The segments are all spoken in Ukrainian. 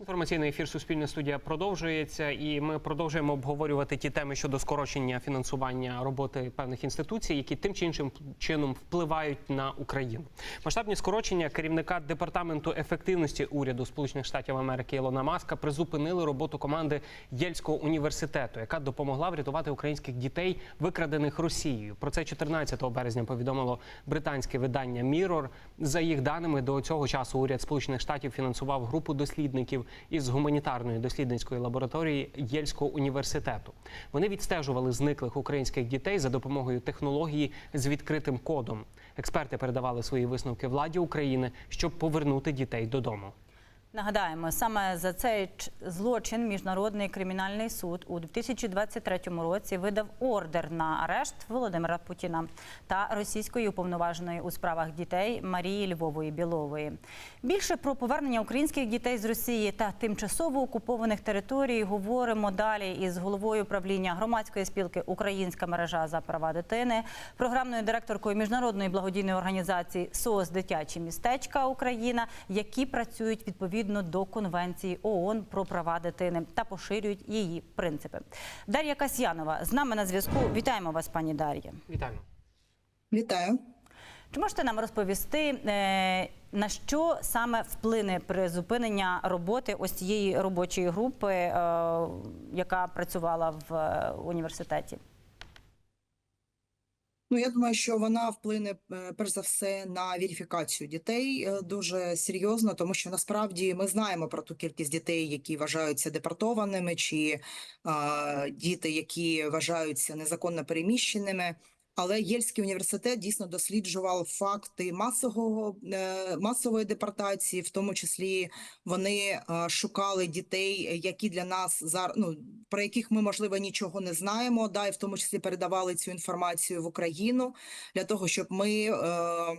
Інформаційний ефір Суспільне студія продовжується, і ми продовжуємо обговорювати ті теми щодо скорочення фінансування роботи певних інституцій, які тим чи іншим чином впливають на Україну. Масштабні скорочення керівника департаменту ефективності уряду Сполучених Штатів Америки Ілона Маска призупинили роботу команди Єльського університету, яка допомогла врятувати українських дітей, викрадених Росією. Про це 14 березня повідомило британське видання Mirror. За їх даними, до цього часу уряд Сполучених Штатів фінансував групу дослідників із гуманітарної дослідницької лабораторії Єльського університету. Вони відстежували зниклих українських дітей за допомогою технології з відкритим кодом. Експерти передавали свої висновки владі України, щоб повернути дітей додому. Нагадаємо, саме за цей злочин міжнародний кримінальний суд у 2023 році видав ордер на арешт Володимира Путіна та російської уповноваженої у справах дітей Марії Львової Білової. Більше про повернення українських дітей з Росії та тимчасово окупованих територій говоримо далі із головою правління громадської спілки Українська мережа за права дитини, програмною директоркою міжнародної благодійної організації СОС Дитячі містечка Україна, які працюють відповідно до конвенції ООН про права дитини та поширюють її принципи. Дар'я Касьянова з нами на зв'язку. Вітаємо вас, пані Дар'я. Вітаємо. Вітаю. Чи можете нам розповісти, е, на що саме вплине призупинення роботи ось цієї робочої групи, е, яка працювала в е, університеті? Ну я думаю, що вона вплине е, перш за все на верифікацію дітей е, дуже серйозно, тому що насправді ми знаємо про ту кількість дітей, які вважаються депортованими, чи а, діти, які вважаються незаконно переміщеними. Але Єльський університет дійсно досліджував факти масового е, масової депортації, в тому числі вони е, шукали дітей, які для нас зараз ну про яких ми можливо нічого не знаємо. Да, і в тому числі передавали цю інформацію в Україну для того, щоб ми. Е,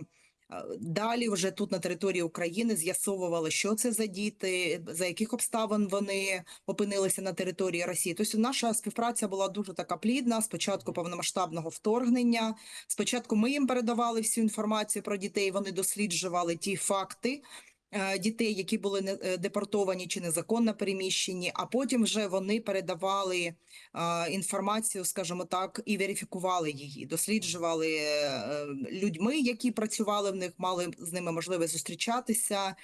Далі вже тут на території України з'ясовували, що це за діти, за яких обставин вони опинилися на території Росії. Тобто наша співпраця була дуже така плідна. Спочатку повномасштабного вторгнення. Спочатку ми їм передавали всю інформацію про дітей. Вони досліджували ті факти. Е, Дітей, які були е, депортовані чи незаконно переміщені, а потім вже вони передавали е, інформацію, скажімо так, і верифікували її, досліджували людьми, які працювали в них, мали з ними можливість зустрічатися.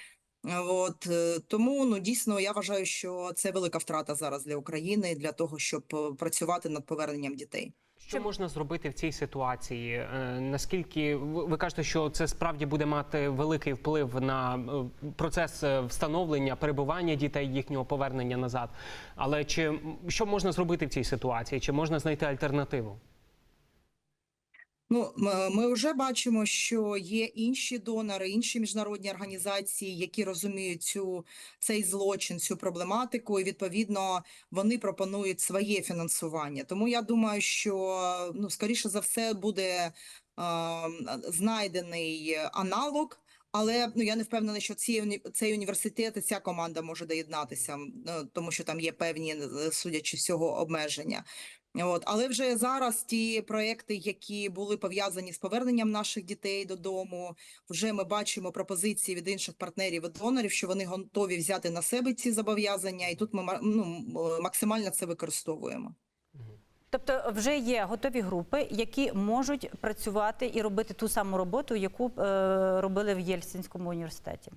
От тому ну дійсно я вважаю, що це велика втрата зараз для України для того, щоб працювати над поверненням дітей. Що можна зробити в цій ситуації? Е, Наскільки ви кажете, що це справді буде мати великий вплив на е, процес е, встановлення, перебування дітей, їхнього повернення назад? Але чи що можна зробити в цій ситуації? Чи можна знайти альтернативу? Ну, ми вже бачимо, що є інші донори, інші міжнародні організації, які розуміють цю цей злочин, цю проблематику, і відповідно вони пропонують своє фінансування. Тому я думаю, що ну скоріше за все буде е, знайдений аналог. Але ну я не впевнена, що ці цей університет і ця команда може доєднатися, ну, тому що там є певні, е, судячи з цього, обмеження. От, але вже зараз ті проекти, які були пов'язані з поверненням наших дітей додому, вже ми бачимо пропозиції від інших партнерів і донорів, що вони готові взяти на себе ці зобов'язання, і тут ми ну, максимально це використовуємо. Тобто вже є готові групи, які можуть працювати і робити ту саму роботу, яку е, робили в Єльсінському університеті.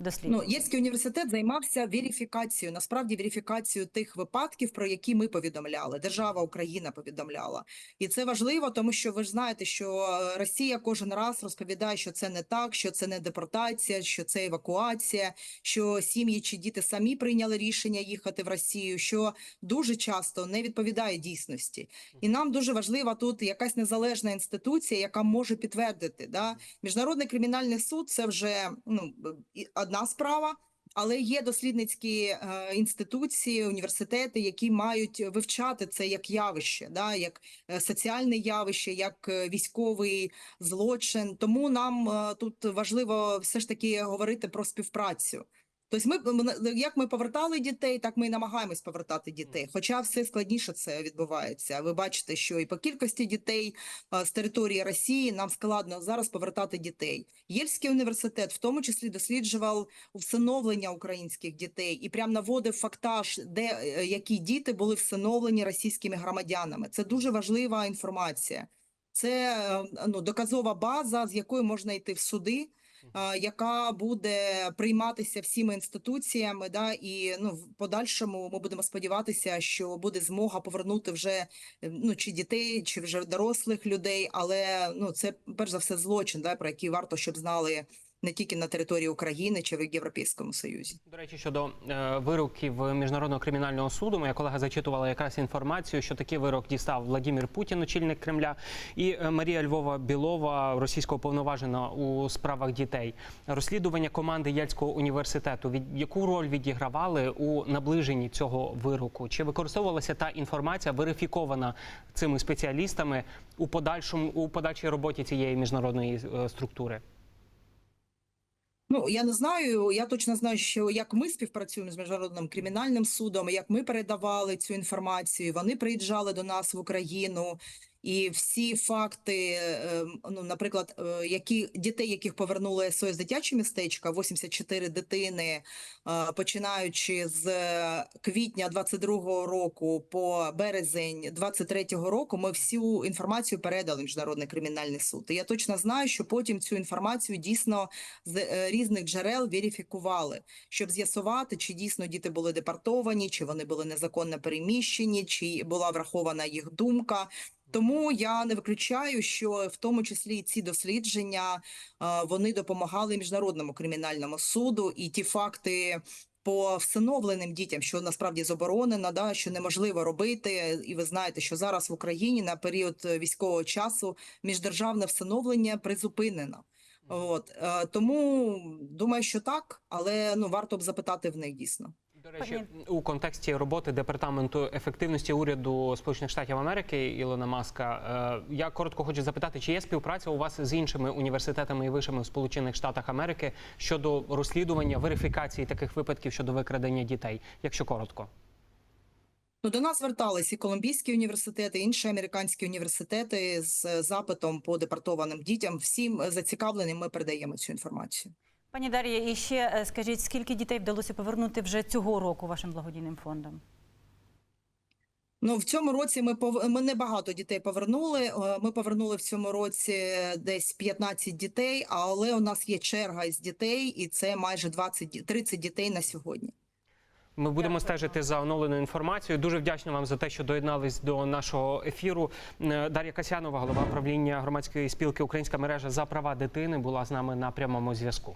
Дослідно. Ну, Єльський університет займався верифікацією, насправді верифікацією тих випадків, про які ми повідомляли. Держава Україна повідомляла, і це важливо, тому що ви ж знаєте, що е, Росія кожен раз розповідає, що це не так, що це не депортація, що це евакуація, що сім'ї чи діти самі прийняли рішення їхати в Росію, що дуже часто не відповідає дійсності. І нам дуже важлива тут якась незалежна інституція, яка може підтвердити. Да? Міжнародний кримінальний суд це вже ну одна справа. Але є дослідницькі е, інституції, університети, які мають вивчати це як явище, да, як е, соціальне явище, як е, військовий злочин. Тому нам тут важливо все ж таки говорити про співпрацю. Тобто, ми ми- як ми повертали дітей, так ми і намагаємось повертати дітей. Хоча все складніше це відбувається. Ви бачите, що і по кількості дітей з території Росії нам складно зараз повертати дітей. Єльський університет в тому числі досліджував всиновлення українських дітей і прям наводив фактаж, де е, які діти були всиновлені російськими громадянами. Це дуже важлива інформація. Це е, ну, доказова база, з якою можна йти в суди, яка буде прийматися всіми інституціями. Да, і ну, в подальшому ми будемо сподіватися, що буде змога повернути вже е, ну, чи дітей, чи вже дорослих людей. Але ну, це перш за все злочин, да, про який варто, щоб знали не тільки на території України чи в Європейському Союзі. До речі, щодо е, вироків міжнародного кримінального суду, моя колега зачитувала якраз інформацію, що такий вирок дістав Владимир Путін, очільник Кремля, і е, Марія Львова Білова, російського повноважена у справах дітей. Розслідування команди Єльського університету. Від яку роль відігравали у наближенні цього вироку? Чи використовувалася та інформація, верифікована цими спеціалістами у подальшому у подальшій роботі цієї міжнародної е, структури? Ну я не знаю. Я точно знаю, що як ми співпрацюємо з міжнародним кримінальним судом, як ми передавали цю інформацію. Вони приїжджали до нас в Україну. І всі факти, е, ну, наприклад, е, які дітей, яких повернули СОС дитячі містечка, 84 дитини, е, починаючи з квітня 22-го року по березень 23-го року, ми всю інформацію передали міжнародний кримінальний суд. І я точно знаю, що потім цю інформацію дійсно з різних джерел верифікували, щоб з'ясувати, чи дійсно діти були депортовані, чи вони були незаконно переміщені, чи була врахована їх думка. Тому я не виключаю, що в тому числі і ці дослідження е, вони допомагали міжнародному кримінальному суду, і ті факти. По всиновленим дітям, що насправді заборонено, да що неможливо робити, і ви знаєте, що зараз в Україні на період військового часу міждержавне всиновлення призупинено. От е, тому думаю, що так, але ну варто б запитати в них дійсно. До речі, у контексті роботи департаменту ефективності уряду Сполучених Штатів Америки Ілона Маска, е, я коротко хочу запитати, чи є співпраця у вас з іншими університетами і вишами в Сполучених Штатах Америки щодо розслідування верифікації таких випадків щодо викрадення дітей, якщо коротко. Ну, до нас звертались і Колумбійський університет, і інші американські університети з запитом по депортованим дітям. Всім е, зацікавленим ми передаємо цю інформацію. Пані Дар'я, і ще е, скажіть, скільки дітей вдалося повернути вже цього року вашим благодійним фондом? Ну в цьому році ми пов... ми небагато дітей повернули. Е, Ми повернули в цьому році десь 15 дітей, але у нас є черга із дітей, і це майже 20, ді- 30 дітей на сьогодні. Ми будемо стежити за оновленою інформацією. Дуже вдячні вам за те, що доєднались до нашого ефіру. Е, Дар'я Касянова, голова правління громадської спілки Українська мережа за права дитини, була з нами на прямому зв'язку.